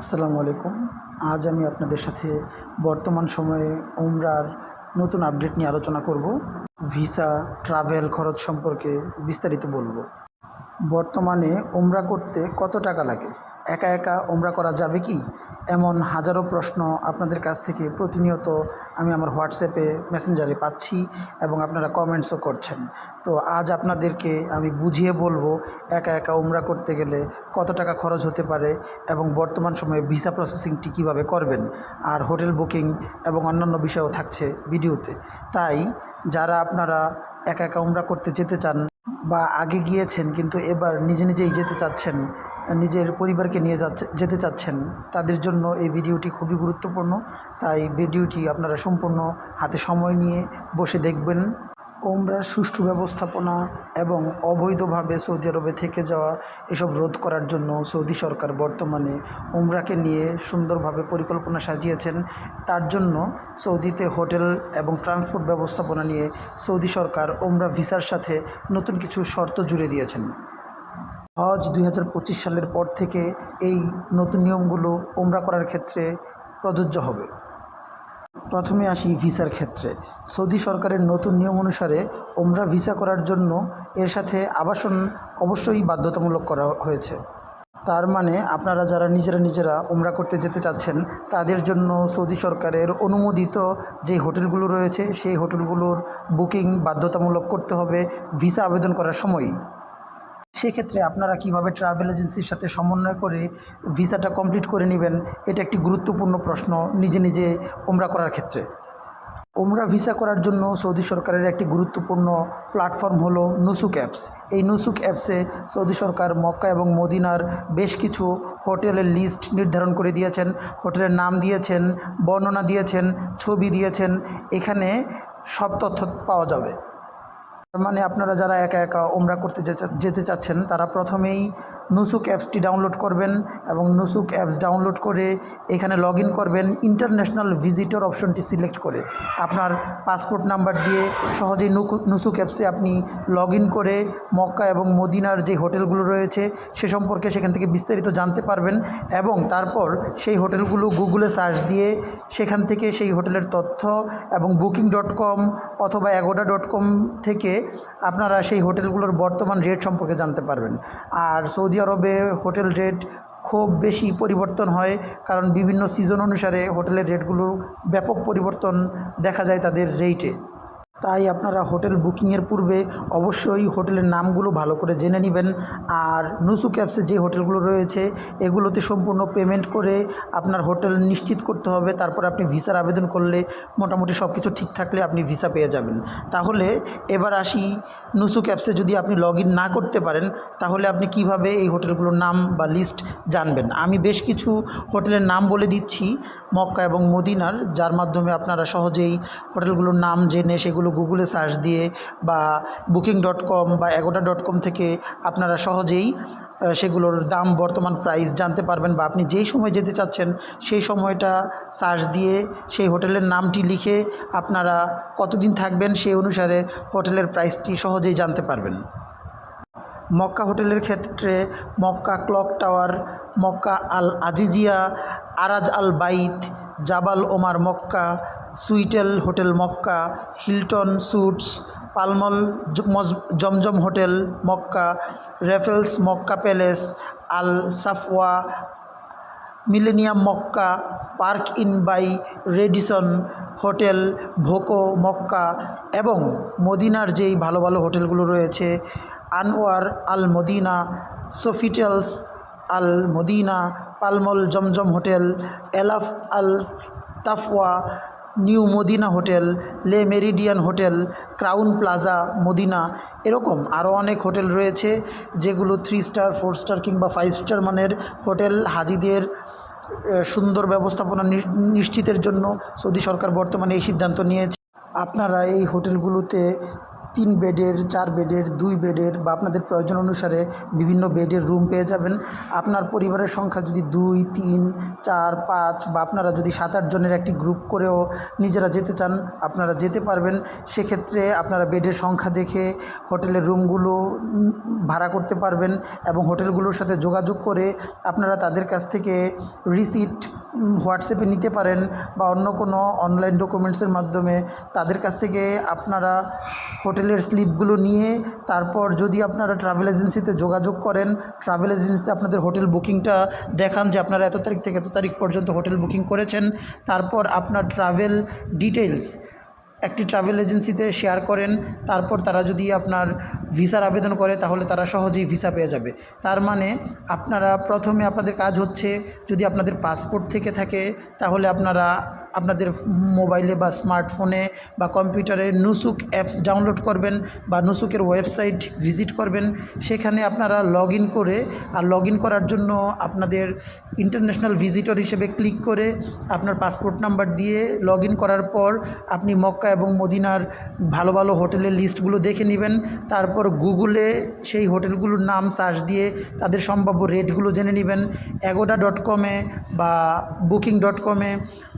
আসসালামু আলাইকুম। আজ আমি আপনাদের সাথে বর্তমান সময়ে উমরার নতুন আপডেট নিয়ে আলোচনা করব। ভিসা, ট্রাভেল খরচ সম্পর্কে বিস্তারিত বলব। বর্তমানে উমরা করতে কত টাকা লাগে? একা একা ওমরা করা যাবে কি? এমন হাজারো প্রশ্ন আপনাদের কাছ থেকে প্রতিনিয়ত আমি আমার হোয়াটসঅ্যাপে মেসেঞ্জারে পাচ্ছি এবং আপনারা কমেন্টসও করছেন। তো আজ আপনাদেরকে আমি বুঝিয়ে বলব একা একা উমরা করতে গেলে কত টাকা খরচ হতে পারে এবং বর্তমান সময়ে ভিসা প্রসেসিংটি কীভাবে করবেন? আর হোটেল বুকিং এবং অন্যান্য বিষয়ও থাকছে ভিডিওতে। তাই যারা আপনারা একা একা উমরা করতে যেতে চান বা আগে গিয়েছেন কিন্তু এবার নিজে নিজেই যেতে চাচ্ছেন নিজের পরিবারকে নিয়ে যাচ্ছে, যেতে চাচ্ছেন, তাদের জন্য এই ভিডিওটি খুবই গুরুত্বপূর্ণ। তাই ভিডিওটি আপনারা সম্পূর্ণ হাতে সময় নিয়ে বসে দেখবেন। ওমরার সুষ্ঠু ব্যবস্থাপনা এবং অবৈধভাবে সৌদি আরবে থেকে যাওয়া এসব রোধ করার জন্য সৌদি সরকার বর্তমানে ওমরাকে নিয়ে সুন্দরভাবে পরিকল্পনা সাজিয়েছেন। তার জন্য সৌদিতে হোটেল এবং ট্রান্সপোর্ট ব্যবস্থাপনা নিয়ে সৌদি সরকার ওমরা ভিসার সাথে নতুন কিছু শর্ত জুড়ে দিয়েছেন। হজ দু হাজার পঁচিশ সালের পর থেকে এই নতুন নিয়মগুলো ওমরা করার ক্ষেত্রে প্রযোজ্য হবে। প্রথমে আসি ভিসার ক্ষেত্রে। সৌদি সরকারের নতুন নিয়ম অনুসারে ওমরা ভিসা করার জন্য এর সাথে আবাসন অবশ্যই বাধ্যতামূলক করা হয়েছে। তার মানে আপনারা যারা নিজেরা নিজেরা ওমরা করতে যেতে চাচ্ছেন, তাদের জন্য সৌদি সরকারের অনুমোদিত যে হোটেলগুলো রয়েছে, সেই হোটেলগুলোর বুকিং বাধ্যতামূলক করতে হবে, ভিসা আবেদন করার সময়ই। সেক্ষেত্রে আপনারা কীভাবে ট্রাভেল এজেন্সির সাথে সমন্বয় করে ভিসাটা কমপ্লিট করে নেবেন, এটা একটি গুরুত্বপূর্ণ প্রশ্ন নিজে নিজে ওমরা করার ক্ষেত্রে। ওমরা ভিসা করার জন্য সৌদি সরকারের একটি গুরুত্বপূর্ণ প্ল্যাটফর্ম হলো নুসুক অ্যাপস। এই নুসুক অ্যাপসে সৌদি সরকার মক্কা এবং মদিনার বেশ কিছু হোটেলের লিস্ট নির্ধারণ করে দিয়েছেন। হোটেলের নাম দিয়েছেন, বর্ণনা দিয়েছেন, ছবি দিয়েছেন, এখানে সব তথ্য পাওয়া যাবে। মানে আপনারা যারা একা একা ওমরা করতে যেতে চাচ্ছেন তারা প্রথমেই নুসুক অ্যাপসটি ডাউনলোড করবেন এবং নুসুক অ্যাপস ডাউনলোড করে এখানে লগ করবেন ইন্টারন্যাশনাল ভিজিটর অপশনটি সিলেক্ট করে। আপনার পাসপোর্ট নাম্বার দিয়ে সহজেই নুসুক অ্যাপসে আপনি লগ করে মক্কা এবং মদিনার যে হোটেলগুলো রয়েছে সে সম্পর্কে সেখান থেকে বিস্তারিত জানতে পারবেন এবং তারপর সেই হোটেলগুলো গুগলে সার্চ দিয়ে সেখান থেকে সেই হোটেলের তথ্য এবং বুকিং ডট কম অথবা অ্যাগোডা ডট কম থেকে আপনারা সেই হোটেলগুলোর বর্তমান রেট সম্পর্কে জানতে পারবেন। আর সৌদি আরবে হোটেল রেট খুব বেশি পরিবর্তন হয় কারণ বিভিন্ন সিজন অনুসারে হোটেলের রেটগুলো ব্যাপক পরিবর্তন দেখা যায় তাদের রেটে তাই আপনারা হোটেল বুকিংয়ের পূর্বে অবশ্যই হোটেলের নামগুলো ভালো করে জেনে নেবেন। আর নুসু অ্যাপসে যে হোটেলগুলো রয়েছে, এগুলোতে সম্পূর্ণ পেমেন্ট করে আপনার হোটেল নিশ্চিত করতে হবে। তারপর আপনি ভিসার আবেদন করলে মোটামুটি সব কিছু ঠিক থাকলে আপনি ভিসা পেয়ে যাবেন। তাহলে এবার আসি নুসু অ্যাপসে যদি আপনি লগ না করতে পারেন, তাহলে আপনি কীভাবে এই হোটেলগুলোর নাম বা লিস্ট জানবেন? আমি বেশ কিছু হোটেলের নাম বলে দিচ্ছি, মক্কা এবং মদিনার, যার মাধ্যমে আপনারা সহজেই হোটেলগুলোর নাম জেনে সেগুলো গুগলে সার্চ দিয়ে বা বুকিং ডট কম বা এগোটা ডট কম থেকে আপনারা সহজেই সেগুলোর দাম বর্তমান প্রাইস জানতে পারবেন বা আপনি যেই সময় যেতে চাচ্ছেন সেই সময়টা সার্চ দিয়ে সেই হোটেলের নামটি লিখে আপনারা কতদিন থাকবেন সেই অনুসারে হোটেলের প্রাইসটি সহজেই জানতে পারবেন। মক্কা হোটেলের ক্ষেত্রে Makkah clock tower, Makkah Al Aziziyah Abraj Al Bait Jabal Omar Makkah, Swissotel hotel Makkah, Hilton Suites Pullman Moj- Zamzam hotel Makkah, Raffles Makkah Palace, Al Safwah, Millennium Makkah, Park Inn by Radisson hotel Voco Makkah এবং মদিনার যেই ভালো ভালো হোটেলগুলো রয়েছে Anwar Al Madinah, Sofitels Al Madinah Pullman Zamzam hotel, Elaf Al Taqwa, new Madinah hotel, Le Meridien hotel, Crowne Plaza, Madinah, এরকম আরও অনেক হোটেল রয়েছে যেগুলো থ্রি স্টার ফোর স্টার কিংবা ফাইভ স্টার মানের হোটেল হাজিদের সুন্দর ব্যবস্থাপনা নিশ্চিতের জন্য সৌদি সরকার বর্তমানে এই সিদ্ধান্ত নিয়েছে। আপনারা এই হোটেলগুলোতে তিন বেডের, চার বেডের, দুই বেডের বা আপনাদের প্রয়োজন অনুসারে বিভিন্ন বেডের রুম পেয়ে যাবেন। আপনার পরিবারের সংখ্যা যদি দুই, তিন, চার, পাঁচ বা আপনারা যদি সাত, আট জনের একটি গ্রুপ করেও নিজেরা যেতে চান, আপনারা যেতে পারবেন। সেক্ষেত্রে আপনারা বেডের সংখ্যা দেখে হোটেলের রুমগুলো ভাড়া করতে পারবেন এবং হোটেলগুলোর সাথে যোগাযোগ করে আপনারা তাদের কাছ থেকে রিসিট হোয়াটসঅ্যাপে নিতে পারেন বা অন্য কোনো অনলাইন ডকুমেন্টসের মাধ্যমে তাদের কাছ থেকে আপনারা হোটেলের স্লিপগুলো নিয়ে তারপর যদি আপনারা ট্রাভেল এজেন্সিতে যোগাযোগ করেন ট্রাভেল এজেন্সিতে আপনাদের হোটেল বুকিংটা দেখান যে আপনারা এত তারিখ থেকে এত তারিখ পর্যন্ত হোটেল বুকিং করেছেন। তারপর আপনার ট্রাভেল ডিটেলস একটি ট্রাভেল এজেন্সিতে শেয়ার করেন, তারপর তারা যদি আপনার ভিসার আবেদন করে, তাহলে তারা সহজেই ভিসা পেয়ে যাবে। তার মানে আপনারা প্রথমে আপনাদের কাজ হচ্ছে, যদি আপনাদের পাসপোর্ট থেকে থাকে, তাহলে আপনারা আপনাদের মোবাইলে বা স্মার্টফোনে বা কম্পিউটারে নুসুক অ্যাপস ডাউনলোড করবেন বা নুসুকের ওয়েবসাইট ভিজিট করবেন। সেখানে আপনারা লগ করে, আর লগ করার জন্য আপনাদের ইন্টারন্যাশনাল ভিজিটর হিসেবে ক্লিক করে আপনার পাসপোর্ট নাম্বার দিয়ে লগ করার পর আপনি মক্কা এবং মদিনার ভালো ভালো হোটেলের লিস্টগুলো দেখে নেবেন। তারপর গুগলে সেই হোটেলগুলোর নাম সার্চ দিয়ে তাদের সম্ভাব্য রেটগুলো জেনে নেবেন। অ্যাগোডা ডট কমে বা বুকিং ডট কমে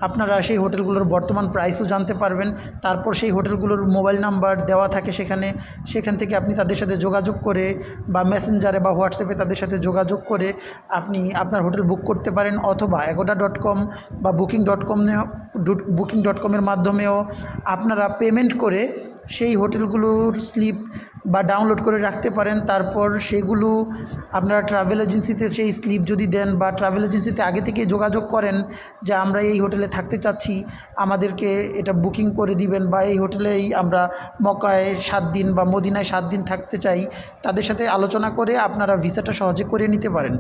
আপনারা সেই হোটেলগুলোর বর্তমান প্রাইসও জানতে পারবেন। তারপর সেই হোটেলগুলোর মোবাইল নাম্বার দেওয়া থাকে সেখানে। সেখান থেকে আপনি তাদের সাথে যোগাযোগ করে বা মেসেঞ্জারে বা হোয়াটসঅ্যাপে তাদের সাথে যোগাযোগ করে আপনি আপনার হোটেল বুক করতে পারেন। অথবা অ্যাগোডা ডট কম বা booking dot com booking dot কমের মাধ্যমেও আপনারা পেমেন্ট করে সেই হোটেলগুলোর স্লিপ বা ডাউনলোড করে রাখতে পারেন। তারপর সেগুলো আপনারা ট্রাভেল এজেন্সিতে সেই স্লিপ যদি দেন বা ট্রাভেল এজেন্সিতে আগে থেকে যোগাযোগ করেন যে আমরা এই হোটেলে থাকতে চাচ্ছি, আমাদেরকে এটা বুকিং করে দিবেন বা এই হোটেলেই আমরা মক্কায় সাত দিন বা মদিনায় সাত দিন থাকতে চাই, তাদের সাথে আলোচনা করে আপনারা ভিসাটা সহজে করে নিতে পারেন।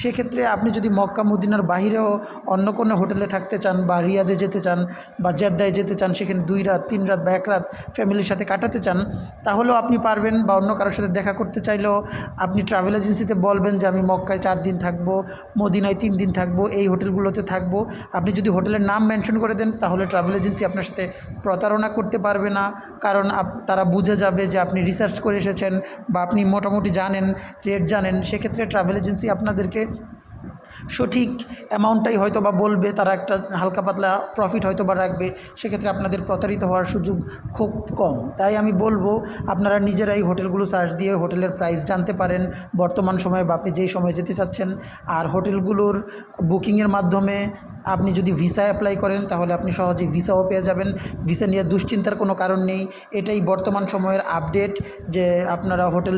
সেক্ষেত্রে আপনি যদি মক্কা, মদিনার বাহিরেও অন্য কোনো হোটেলে থাকতে চান বা রিয়াদে যেতে চান বা জেদ্দায় যেতে চান, সেখানে দুই রাত, তিন রাত বা এক রাত ফ্যামিলির সাথে কাটাতে চান, তাহলেও আপনি পারবেন বা অন্য কারোর সাথে দেখা করতে চাইলেও আপনি ট্রাভেল এজেন্সিতে বলবেন যে, আমি মক্কায় চার দিন থাকব, মদিনায় তিন দিন থাকব, এই হোটেলগুলোতে থাকব। আপনি যদি হোটেলের নাম মেনশন করে দেন, তাহলে ট্রাভেল এজেন্সি আপনার সাথে প্রতারণা করতে পারবে না। কারণ তারা বুঝে যাবে যে আপনি রিসার্চ করে এসেছেন বা আপনি মোটামুটি জানেন রেট জানেন। সেক্ষেত্রে ট্রাভেল এজেন্সি আপনাদেরকে সঠিক অ্যামাউন্টটাই হয়তো বা বলবে, তারা একটা হালকা পাতলা প্রফিট হয়তো বা রাখবে, সেক্ষেত্রে আপনাদের প্রতারিত হওয়ার সুযোগ খুব কম। তাই আমি বলব, আপনারা নিজেরাই হোটেলগুলো সার্চ দিয়ে হোটেলের প্রাইস জানতে পারেন, বর্তমান সময়ে বা আপনি যেই সময়ে যেতে চাচ্ছেন। আর হোটেলগুলোর বুকিংয়ের মাধ্যমে আপনি যদি ভিসা অ্যাপ্লাই করেন, তাহলে আপনি সহজেই ভিসাও পেয়ে যাবেন। ভিসা নিয়ে দুশ্চিন্তার কোনো কারণ নেই। এটাই বর্তমান সময়ের আপডেট যে আপনারা হোটেল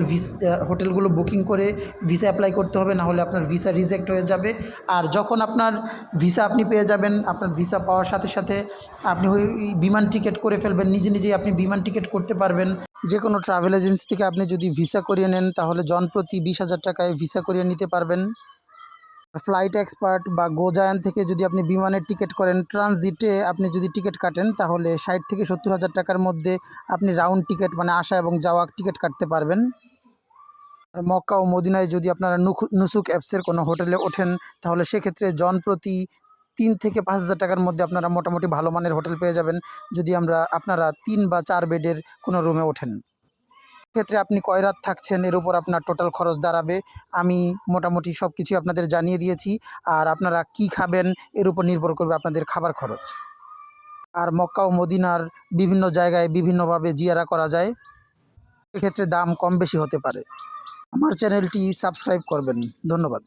হোটেলগুলো বুকিং করে ভিসা অ্যাপ্লাই করতে হবে, না হলে আপনার ভিসা রিজেক্ট হয়ে যাবে। আর যখন আপনার ভিসা আপনি পেয়ে যাবেন, আপনার ভিসা পাওয়ার সাথে সাথে আপনি ওই বিমান টিকিট করে ফেলবেন, নিজে নিজেই আপনি বিমান টিকিট করতে পারবেন। যে কোনো ট্রাভেল এজেন্সি থেকে আপনি যদি ভিসা করিয়ে নেন, তাহলে জনপ্রতি বিশ হাজার টাকায় ভিসা করিয়ে নিতে পারবেন। ফ্লাইট এক্সপার্ট বা গোজায়ান থেকে যদি আপনি বিমানের টিকিট করেন, ট্রানজিটে আপনি যদি টিকিট কাটেন, তাহলে ষাট থেকে সত্তর হাজার টাকার মধ্যে আপনি রাউন্ড টিকিট মানে আসা এবং যাওয়া টিকিট কাটতে পারবেন। মক্কা ও মদিনায় যদি আপনারা নুসুক অ্যাপসের কোনো হোটেলে ওঠেন, তাহলে সেক্ষেত্রে জনপ্রতি তিন থেকে পাঁচ হাজার টাকার মধ্যে আপনারা মোটামুটি ভালো মানের হোটেল পেয়ে যাবেন, যদি আমরা আপনারা তিন বা চার বেডের কোনো রুমে ওঠেন। ক্ষেত্রে আপনি কয় রাত থাকছেন, এর উপর আপনার টোটাল খরচ দাঁড়াবে, আমি মোটামুটি সব কিছুই আপনাদের জানিয়ে দিয়েছি, আর আপনারা কি খাবেন, এর উপর নির্ভর করবে আপনাদের খাবার খরচ। আর মক্কা ও মদিনার বিভিন্ন জায়গায় বিভিন্নভাবে জিয়ারা করা যায় এক্ষেত্রে দাম কম বেশি হতে পারে। আমার চ্যানেলটি সাবস্ক্রাইব করবেন। ধন্যবাদ।